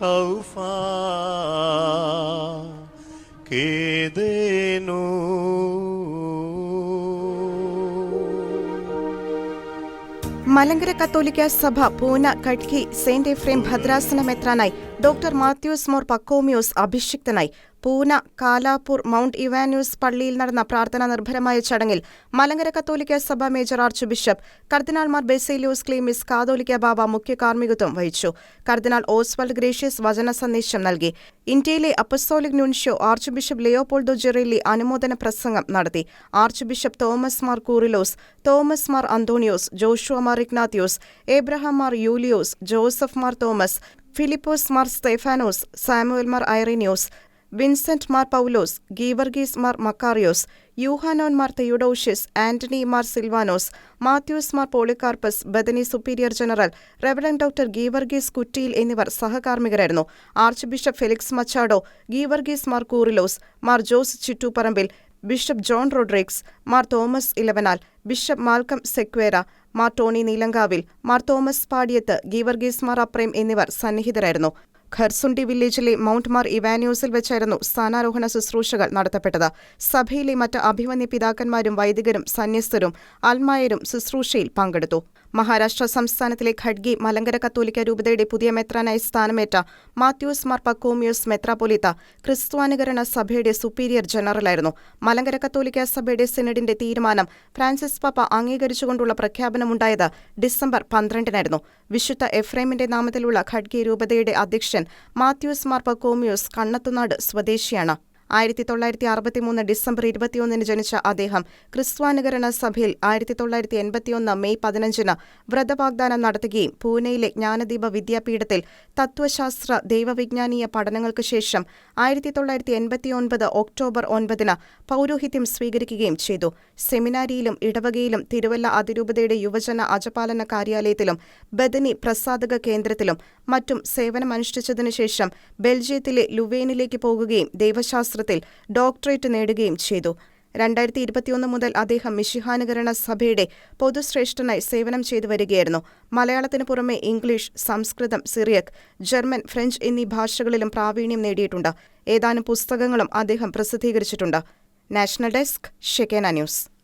how far kedenu Malankara കത്തോലിക്ക സഭ Pune Khadki saint Ephrem ഭദ്രാസന മെത്രാനായി ഡോക്ടർ മാത്യൂസ് മോർ പക്കോമിയോസ് അഭിഷിക്തനായി. പൂന കാലാപൂർ മൗണ്ട് ഇവാന്യൂസ് പള്ളിയിൽ നടന്ന പ്രാർത്ഥനാ നിർഭരമായ ചടങ്ങിൽ മലങ്കര കത്തോലിക്ക സഭ മേജർ ആർച്ച് ബിഷപ്പ് കർദിനാൾമാർ ബെസേലിയോസ് ക്ലീമിസ് കാതോലിക്ക ബാബ മുഖ്യ കാർമ്മികത്വം വഹിച്ചു. കർദിനാൾ ഓസ്വൽഡ് ഗ്രേഷ്യസ് വചന സന്ദേശം നൽകി. ഇന്ത്യയിലെ apostolic nuncio archbishop Leopoldo Girelli അനുമോദന പ്രസംഗം നടത്തി. Archbishop Thomas Mar Koorilos Thomas Mar Anthonios Joshua Mar Ignathios Abraham Mar Julios Joseph Mar Thomas Philipos Mar Stephanos Samuel Mar Irenios Vincent Mar Paulos Geevarghese Mar Makarios Yuhanon Mar Theodosius Antony Mar Silvanos Mathews Mar Polycarpus Bethany superior general reverend doctor Geevarghese Kuttiyil എന്നിവർ സഹകാർമ്മികരായിരുന്നു. Archbishop Felix Machado Geevarghese Mar Koorilos Mar Jose Chittooparambil bishop John Rodricks Mar Thomas Elavanal bishop Malcolm Sequeira Mar Tony Neelankavil Mar Thomas Padiyath Geevarghese Mar Aprem എന്നിവർ സന്നിഹിതരായിരുന്നു. ഖർസുണ്ടി വില്ലേജിലെ mount Mar ഇവാന്യൂസിൽ വെച്ചായിരുന്നു സ്ഥാനാരോഹണ ശുശ്രൂഷകൾ നടത്തപ്പെട്ടത്. സഭയിലെ മറ്റ് അഭിമന്യ പിതാക്കന്മാരും വൈദികരും സന്യസ്തരും അൽമായരും ശുശ്രൂഷയിൽ പങ്കെടുത്തു. മഹാരാഷ്ട്ര സംസ്ഥാനത്തിലെ ഖഡ്ഗി മലങ്കര കത്തോലിക്ക രൂപതയുടെ പുതിയ മെത്രാനായി സ്ഥാനമേറ്റ മാത്യൂസ് മാർ പക്കോമിയോസ് മെത്രാപൊലിത്ത ക്രിസ്ത്വാനുകരണ സഭയുടെ സുപ്പീരിയർ ജനറലായിരുന്നു. മലങ്കര കത്തോലിക്ക സഭയുടെ സിനഡിന്റെ തീരുമാനം ഫ്രാൻസിസ് പാപ്പ അംഗീകരിച്ചുകൊണ്ടുള്ള പ്രഖ്യാപനമുണ്ടായത് ഡിസംബർ പന്ത്രണ്ടിനായിരുന്നു. വിശുദ്ധ എഫ്രൈമിന്റെ നാമത്തിലുള്ള ഖഡ്ഗി രൂപതയുടെ അധ്യക്ഷൻ മാത്യൂസ് മാർപ്പ കോമിയോസ് കണ്ണത്തുനാട് സ്വദേശിയാണ്. ആയിരത്തി തൊള്ളായിരത്തി അറുപത്തിമൂന്ന് ഡിസംബർ ഇരുപത്തിയൊന്നിന് ജനിച്ച അദ്ദേഹം ക്രിസ്ത്വാനുകരണ സഭയിൽ ആയിരത്തി തൊള്ളായിരത്തി എൺപത്തിയൊന്ന് മെയ് പതിനഞ്ചിന് വ്രതവാഗ്ദാനം നടത്തുകയും പൂനെയിലെ ജ്ഞാനദീപ വിദ്യാപീഠത്തിൽ തത്വശാസ്ത്ര ദൈവവിജ്ഞാനീയ പഠനങ്ങൾക്ക് ശേഷം ആയിരത്തി തൊള്ളായിരത്തി എൺപത്തിയൊൻപത് ഒക്ടോബർ ഒൻപതിന് പൗരോഹിത്യം സ്വീകരിക്കുകയും ചെയ്തു. സെമിനാരിയിലും ഇടവകയിലും തിരുവല്ല അതിരൂപതയുടെ യുവജന അജപാലന കാര്യാലയത്തിലും ബദനി പ്രസാദക കേന്ദ്രത്തിലും മറ്റും സേവനമനുഷ്ഠിച്ചതിനു ശേഷം ബെൽജിയത്തിലെ ലുവേനിലേക്ക് പോകുകയും ദൈവശാസ്ത്രത്തിൽ ഡോക്ടറേറ്റ് നേടുകയും ചെയ്തു. രണ്ടായിരത്തി ഇരുപത്തിയൊന്ന് മുതൽ അദ്ദേഹം മിഷിഹാനുകരണ സഭയുടെ പൊതുശ്രേഷ്ഠനായി സേവനം ചെയ്തു വരികയായിരുന്നു. മലയാളത്തിനു പുറമെ ഇംഗ്ലീഷ് സംസ്കൃതം സിറിയക് ജർമ്മൻ ഫ്രഞ്ച് എന്നീ ഭാഷകളിലും പ്രാവീണ്യം നേടിയിട്ടുണ്ട്. ഏതാനും പുസ്തകങ്ങളും അദ്ദേഹം പ്രസിദ്ധീകരിച്ചിട്ടുണ്ട്. National desk Shekinah news.